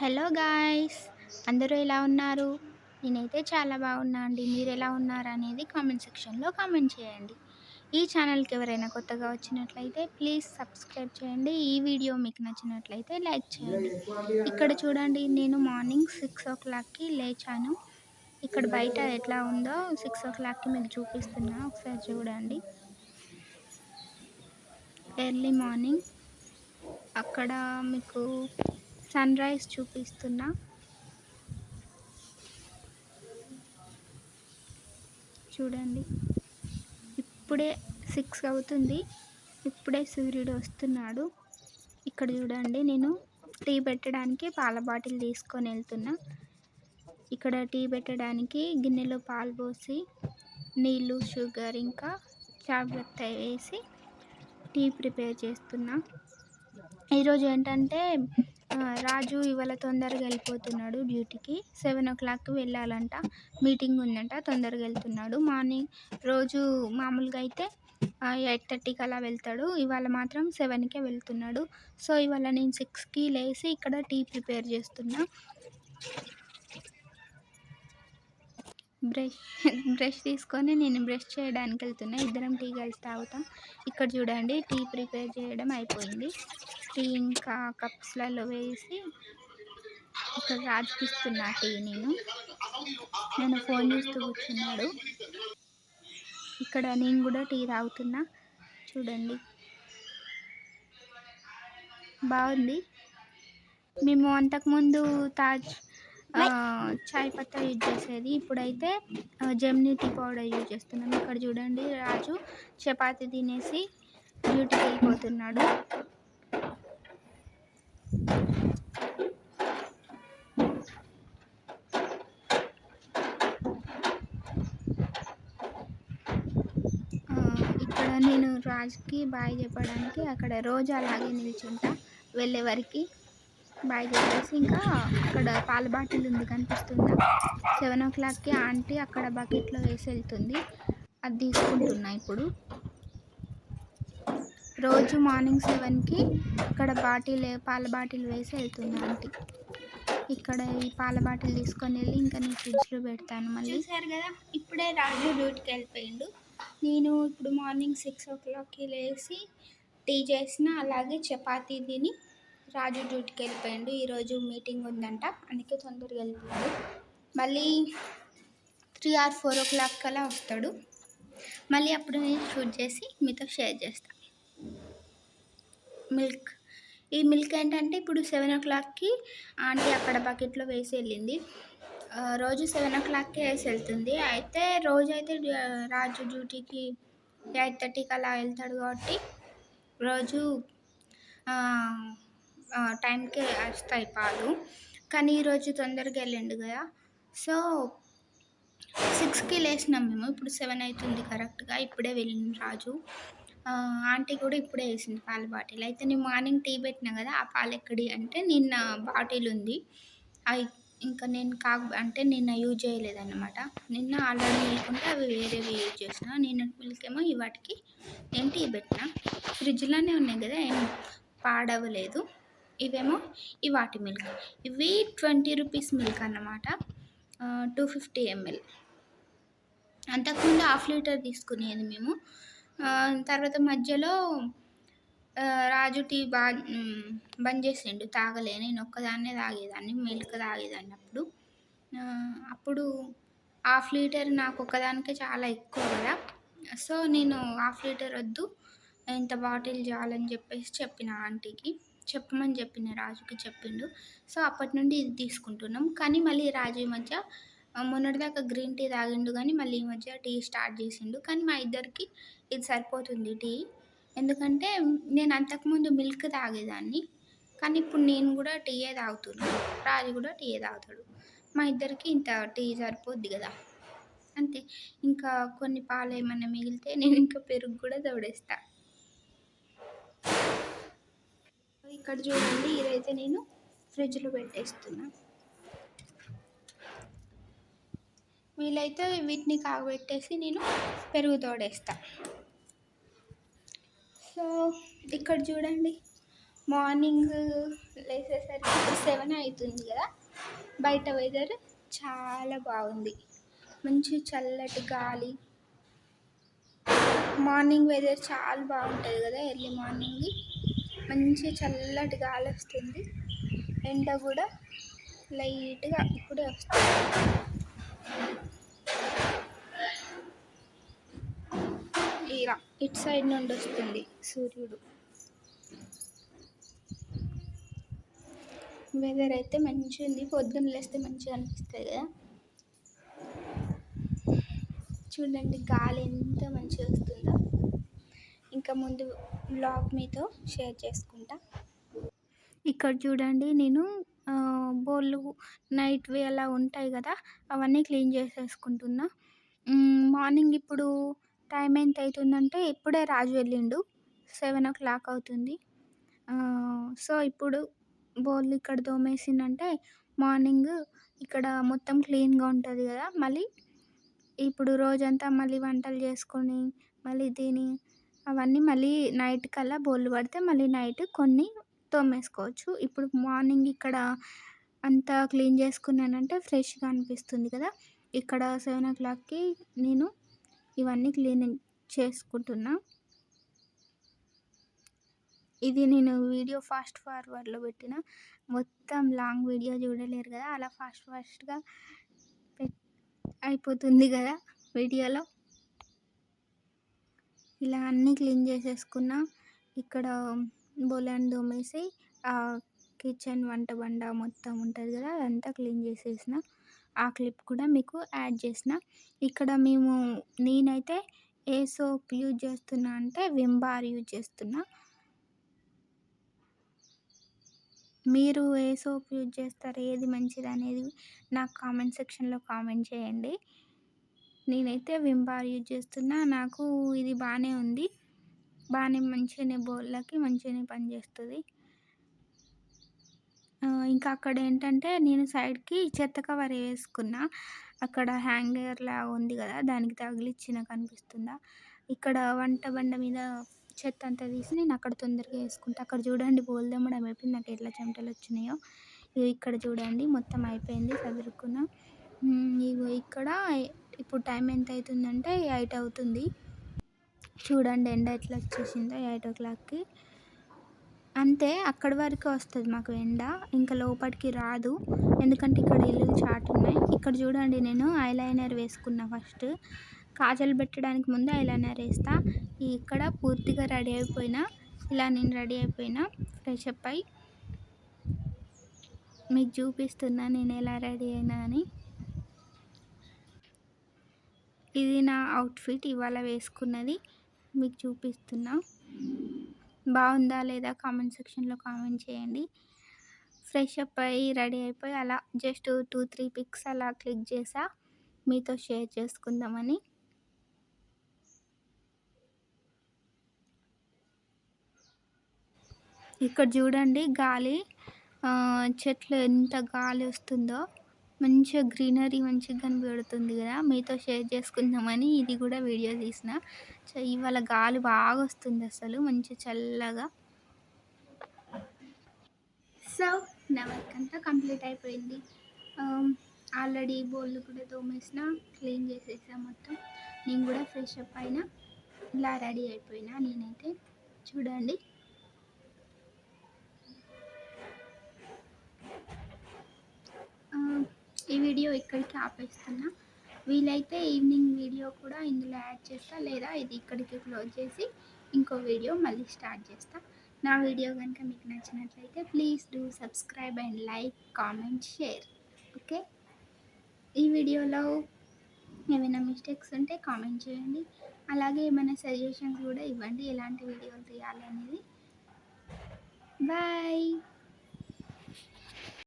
Hello guys అందరూ ఎలా ఉన్నారు? నేనైతే చాలా బాగున్నా అండి. మీరు ఎలా ఉన్నారు అనేది కామెంట్ సెక్షన్లో కామెంట్ చేయండి. ఈ ఛానల్కి ఎవరైనా కొత్తగా వచ్చినట్లయితే ప్లీజ్ సబ్స్క్రైబ్ చేయండి. ఈ వీడియో మీకు నచ్చినట్లయితే లైక్ చేయండి. ఇక్కడ చూడండి నేను మార్నింగ్ సిక్స్ ఓ క్లాక్కి లేచాను. ఇక్కడ బయట ఎట్లా ఉందో సిక్స్ ఓ క్లాక్కి మీకు చూపిస్తున్నా. ఒకసారి చూడండి. Early morning. అక్కడ మీకు సన్ రైజ్ చూపిస్తున్నా. చూడండి. ఇప్పుడే సిక్స్ అవుతుంది. ఇప్పుడే సూర్యుడు వస్తున్నాడు. ఇక్కడ చూడండి నేను టీ పెట్టడానికి పాల బాటిల్ తీసుకొని వెళ్తున్నా. ఇక్కడ టీ పెట్టడానికి గిన్నెలో పాలు పోసి నీళ్ళు షుగర్ ఇంకా చాపత్త వేసి టీ ప్రిపేర్ చేస్తున్నా. ఈరోజు ఏంటంటే రాజు ఇవాళ తొందరగా వెళ్ళిపోతున్నాడు డ్యూటీకి. సెవెన్ ఓ క్లాక్కి వెళ్ళాలంట. మీటింగ్ ఉందంట తొందరగా వెళ్తున్నాడు. మార్నింగ్ రోజు మామూలుగా అయితే ఎయిట్ థర్టీకి అలా వెళ్తాడు. ఇవాళ మాత్రం సెవెన్కే వెళ్తున్నాడు. సో ఇవాళ నేను సిక్స్కి లేచి ఇక్కడ టీ ప్రిపేర్ చేస్తున్నా. బ్రష్ బ్రష్ తీసుకొని నేను బ్రష్ చేయడానికి వెళ్తున్నా ఇద్దరం టీ కలిసి తాగుతాం. ఇక్కడ చూడండి టీ ప్రిపేర్ చేయడం అయిపోయింది. టీ ఇంకా కప్స్లలో వేసి ఇక్కడ రాజుకిస్తున్నా టీ నేను. నేను ఫోన్ చూస్తూ కూర్చున్నాడు. ఇక్కడ నేను కూడా టీ తాగుతున్నా. చూడండి. బాగుంది. మేము అంతకుముందు తాజ్ చాయ్ పత్తా యూజ్ చేసేది. ఇప్పుడైతే జెమ్నీ టీ పౌడర్ యూజ్ చేస్తున్నాం ఇక్కడ చూడండి రాజు చపాతి తినేసి డ్యూటీకి వెళ్ళిపోతున్నాడు. ఇక్కడ నేను రాజుకి బాయ్ చెప్పడానికి అక్కడ రోజు అలాగే నిల్చుంటా వెళ్ళే వరకు బాయ్ చెప్పేసి ఇంకా అక్కడ పాల బాటిల్ ఉంది కనిపిస్తుందా. సెవెన్ ఓ క్లాక్కి ఆంటీ అక్కడ బకెట్లో వేసి వెళ్తుంది. అది తీసుకుంటున్నా ఇప్పుడు. రోజు మార్నింగ్ సెవెన్కి ఇక్కడ బాటిల్ పాల బాటిల్ వేసి వెళ్తుంది ఆంటీ. ఇక్కడ ఈ పాల బాటిల్ తీసుకొని వెళ్ళి ఇంకా నేను ఫ్రిడ్జ్లో పెడతాను మళ్ళీ. చూసారు కదా ఇప్పుడే రాజు డ్యూటీకి వెళ్ళిపోయిండు. నేను ఇప్పుడు మార్నింగ్ సిక్స్ ఓ క్లాక్కి లేచి టీ చేసిన అలాగే చపాతీ తిని రాజు డ్యూటీకి వెళ్ళిపోయాడు. ఈరోజు మీటింగ్ ఉందంట. అందుకే తొందరగా వెళ్ళిపోయాడు. మళ్ళీ three or four o'clock కల్లా వస్తాడు. మళ్ళీ అప్పుడు నేను షూట్ చేసి మీతో షేర్ చేస్తాను మిల్క్. ఈ మిల్క్ ఏంటంటే ఇప్పుడు సెవెన్ ఓ క్లాక్కి ఆంటీ అక్కడ బకెట్లో వేసి వెళ్ళింది. రోజు సెవెన్ ఓ క్లాక్కి వేసి వెళ్తుంది. అయితే రోజు అయితే రాజు డ్యూటీకి ఎయిట్ థర్టీకి అలా వెళ్తాడు కాబట్టి రోజు టైంకే వస్తాయి పాలు. కానీ ఈరోజు తొందరగా వెళ్ళిండు కదా. సో సిక్స్కి లేచినాం మేము. ఇప్పుడు సెవెన్ అవుతుంది కరెక్ట్గా. ఇప్పుడే వెళ్ళింది రాజు. ఆంటీ కూడా ఇప్పుడే వేసింది పాల బాటిల్. అయితే నేను మార్నింగ్ టీ పెట్టినా కదా ఆ పాలు ఎక్కడి అంటే నిన్న బాటిల్ ఉంది. అవి ఇంకా నేను కా అంటే నిన్న యూజ్ చేయలేదన్నమాట. నిన్న ఆల్రెడీ లేకుంటే అవి వేరేవి యూజ్ చేసిన. నిన్న మిల్క్ ఏమో వాటికి నేను టీ పెట్టిన. ఫ్రిడ్జ్లోనే ఉన్నాయి కదా ఏం పాడవలేదు. ఇవేమో ఈ వాటి మిల్క్ ఇవి ట్వంటీ రూపీస్ మిల్క్ అన్నమాట. టూ ఫిఫ్టీ ఎంఎల్ అంతకుముందు హాఫ్ లీటర్ తీసుకునేది మేము. తర్వాత మధ్యలో రాజు టీ బా బంద్ చేసిండు. తాగలే. నేను ఒక్కదాన్నే తాగేదాన్ని మిల్క్ తాగేదాన్ని అప్పుడు. అప్పుడు హాఫ్ లీటర్ నాకు ఒక్కదానికే చాలా ఎక్కువ కదా. సో నేను హాఫ్ లీటర్ వద్దు ఇంత బాటిల్ చాలని చెప్పేసి చెప్పిన ఆంటీకి. చెప్పమని చెప్పిన రాజుకి చెప్పిండు. సో అప్పటి నుండి ఇది తీసుకుంటున్నాం. కానీ మళ్ళీ రాజు ఈ మధ్య మొన్నటిదాకా గ్రీన్ టీ తాగిండు కానీ మళ్ళీ ఈ మధ్య టీ స్టార్ట్ చేసిండు. కానీ మా ఇద్దరికి ఇది సరిపోతుంది టీ. ఎందుకంటే నేను అంతకుముందు మిల్క్ తాగేదాన్ని. కానీ ఇప్పుడు నేను కూడా టీయే తాగుతున్నాను రాజు కూడా టీయే తాగుతాడు. మా ఇద్దరికి ఇంత టీ సరిపోద్ది కదా. అంతే. ఇంకా కొన్ని పాలు ఏమైనా మిగిలితే నేను ఇంకా పెరుగు కూడా తోడేస్తాను ఇక్కడ చూడండి ఇదైతే నేను ఫ్రిడ్జ్లో పెట్టేస్తున్నా. వీలైతే వీటిని కాగబెట్టేసి నేను పెరుగు తోడేస్తా. సో ఇక్కడ చూడండి మార్నింగ్ లేచేసరికి సెవెన్ అవుతుంది కదా బయట వెదర్ చాలా బాగుంది. మంచి చల్లటి గాలి. మార్నింగ్ వెదర్ చాలా బాగుంటుంది కదా ఎర్లీ మార్నింగ్. మంచి చల్లటి గాలి వస్తుంది ఎండ కూడా లైట్గా ఇప్పుడే వస్తుంది. ఇలా ఇటు సైడ్ నుండి వస్తుంది సూర్యుడు. వెదర్ అయితే మంచిగా ఉంది పొద్దున్న లేస్తే మంచిగా అనిపిస్తుంది కదా. చూడండి గాలి ఎంత మంచిగా వస్తుందో. ఇంకా ముందు బ్లాగ్ మీతో షేర్ చేసుకుంటా. ఇక్కడ చూడండి నేను బోళ్ళు నైట్వి అలా ఉంటాయి కదా అవన్నీ క్లీన్ చేసేసుకుంటున్నా. మార్నింగ్ ఇప్పుడు టైం ఎంత అవుతుందంటే ఇప్పుడే రాజు వెళ్ళిండు. సెవెన్ ఓ క్లాక్ అవుతుంది. సో ఇప్పుడు బోళ్ళు ఇక్కడ దోమేసిందంటే మార్నింగ్ ఇక్కడ మొత్తం క్లీన్గా ఉంటుంది కదా మళ్ళీ ఇప్పుడు రోజంతా మళ్ళీ వంటలు చేసుకొని మళ్ళీ తిని అవన్నీ మళ్ళీ నైట్ కల్లా బోళ్ళు పడితే మళ్ళీ నైట్ కొన్ని తోమేసుకోవచ్చు. ఇప్పుడు మార్నింగ్ ఇక్కడ అంతా క్లీన్ చేసుకున్నానంటే ఫ్రెష్గా అనిపిస్తుంది కదా. ఇక్కడ సెవెన్ ఓ క్లాక్కి నేను ఇవన్నీ క్లీనింగ్ చేసుకుంటున్నా. ఇది నేను వీడియో ఫాస్ట్ ఫార్వర్డ్లో పెట్టిన. మొత్తం లాంగ్ వీడియో చూడలేరు కదా. అలా ఫాస్ట్ ఫాస్ట్గా అయిపోతుంది కదా వీడియోలో ఇలా అన్నీ క్లీన్ చేసేసుకున్న ఇక్కడ బోలెన్ దోమేసి కిచెన్ వంట బండ మొత్తం ఉంటుంది కదా అదంతా క్లీన్ చేసేసిన. ఆ క్లిప్ కూడా మీకు యాడ్ చేసిన. ఇక్కడ మేము నేనైతే ఏ సోప్ యూజ్ చేస్తున్నా అంటే విమ్ బార్ యూజ్ చేస్తున్నా. మీరు ఏ సోప్ యూజ్ చేస్తారు ఏది మంచిది అనేది నాకు కామెంట్ సెక్షన్లో కామెంట్ చేయండి. నేనైతే విమ్ బార్ యూజ్ చేస్తున్నా. నాకు ఇది బాగానే ఉంది. బాగానే మంచిగానే బోళ్ళకి మంచిగానే పనిచేస్తుంది. ఇంకా అక్కడ ఏంటంటే నేను సైడ్కి చెత్త కవర్ వేసుకున్నా. అక్కడ హ్యాంగర్లా ఉంది కదా దానికి తగిలిచ్చిన కనిపిస్తుందా? ఇక్కడ వంట బండ మీద చెత్త అంతా తీసి నేను అక్కడ తొందరగా వేసుకుంటా. అక్కడ చూడండి బోల్దమ్మడం అయిపోయింది. నాకు ఎట్లా చెమటలు వచ్చినాయో. ఇక్కడ చూడండి మొత్తం అయిపోయింది. చదువుకున్నా ఇగో ఇక్కడ ఇప్పుడు టైం ఎంత అవుతుందంటే ఎయిట్ అవుతుంది. చూడండి ఎండ ఎట్లా వచ్చేసిందో ఎయిట్ ఓ క్లాక్కి. అంతే అక్కడి వరకు వస్తుంది మాకు ఎండ. ఇంకా లోపలికి రాదు. ఎందుకంటే ఇక్కడ ఇల్లు చాట్ ఉన్నాయి. ఇక్కడ చూడండి నేను ఐలైనర్ వేసుకున్నా ఫస్ట్. కాజల్ పెట్టడానికి ముందు ఐలైనర్ వేస్తా. ఇక్కడ పూర్తిగా రెడీ అయిపోయినా ఇలా నేను రెడీ అయిపోయినా ఫ్రెష్ అప్ అయి మీకు చూపిస్తున్నా నేను ఎలా రెడీ అయినా అని. ఇది నా అవుట్ఫిట్ ఇవాళ వేసుకున్నది మీకు చూపిస్తున్నా. బాగుందా లేదా కామెంట్ సెక్షన్లో కామెంట్ చేయండి. ఫ్రెష్ అప్ అయ్యి రెడీ అయిపోయి అలా జస్ట్ టూ త్రీ పిక్స్ అలా క్లిక్ చేసా. మీతో షేర్ చేసుకుందామని. ఇక్కడ చూడండి గాలి చెట్లు ఎంత గాలి వస్తుందో. మంచిగా గ్రీనరీ మంచిగా కనిపెడుతుంది కదా మీతో షేర్ చేసుకుందామని ఇది కూడా వీడియో తీసిన. ఇవాళ గాలి బాగా వస్తుంది అసలు మంచి చల్లగా. సో నా వర్క్ అంతా కంప్లీట్ అయిపోయింది. ఆల్రెడీ బోళ్ళు కూడా తోమేసిన క్లీన్ చేసేసా మొత్తం. నేను కూడా ఫ్రెష్ అప్ అయినా ఇలా రెడీ అయిపోయినా నేనైతే. చూడండి. వీడియో ఇక్కడికి ఆపేస్తున్నా. వీలైతే ఈవినింగ్ వీడియో కూడా ఇందులో యాడ్ చేస్తా లేదా ఇది ఇక్కడికి క్లోజ్ చేసి ఇంకో వీడియో మళ్ళీ స్టార్ట్ చేస్తా. నా వీడియో కనుక మీకు నచ్చినట్లయితే please do subscribe and like comment share. Okay? ఈ వీడియోలో ఏమైనా మిస్టేక్స్ ఉంటే కామెంట్ చేయండి. అలాగే ఏమైనా సజెషన్స్ కూడా ఇవ్వండి ఎలాంటి వీడియోలు తీయాలి అనేది. బాయ్!